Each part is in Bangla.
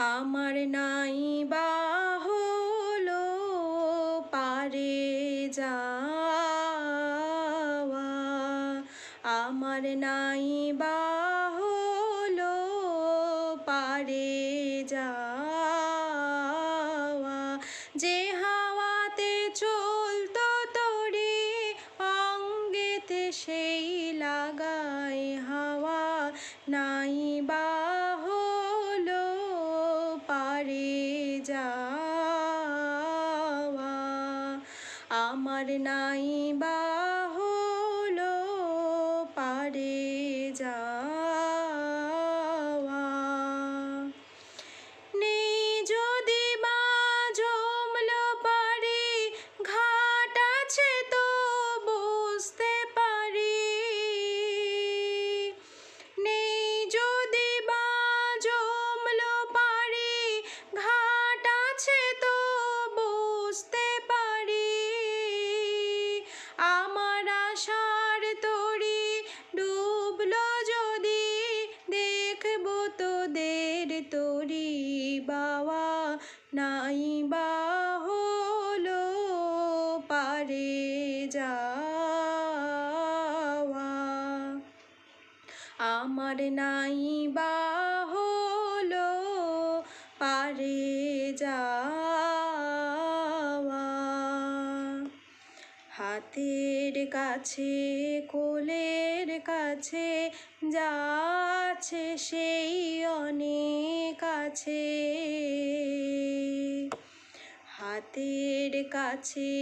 আমার নাই বা হলো পারে যাওয়া। আমার নাই বা হলো পারে যাওয়া। যে হাওয়াতে চলতো তোরে, অঙ্গেতে সেই লাগায় হাওয়া। নাই আমার নাই বা তরি বাবা নাই বা হলো পারে যাওয়া। আমার নাই বা হলো পারে যাওয়া। হাতের কাছে, কোলের কাছে যাচ্ছে সেই হাতের কাছে,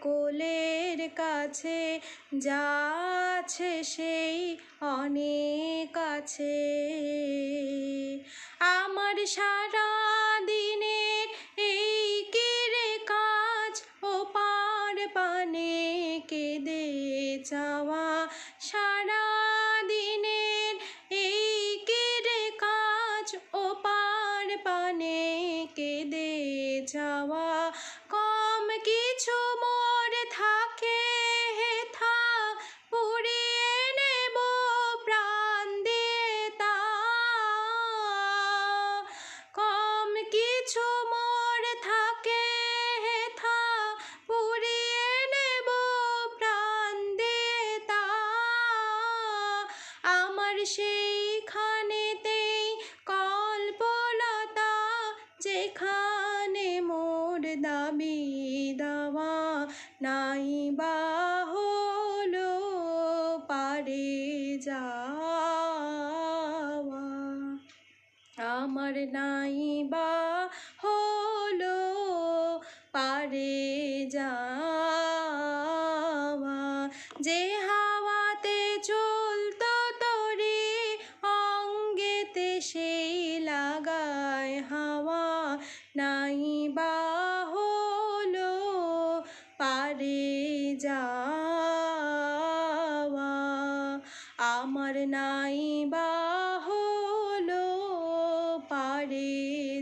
কোলের কাছে যাচ্ছে সেই অনেক আছে। আমার সারা দিনের এই কিরে কাজ, ও পার পানে কেঁদে চাওয়া সারা দিনের এই কিরে কাজ, ও পার পানে কেঁদে যাওয়া। সেইখানেতেই কল্পলতা, যেখানে মোর দাবি দাওয়া নাই বা হলো পারে যাওয়া। আমার নাই বা হলো পারে যাওয়া, যে যাওয়া। আমার নাই বা হলো পারে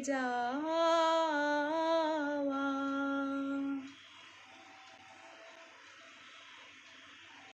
যা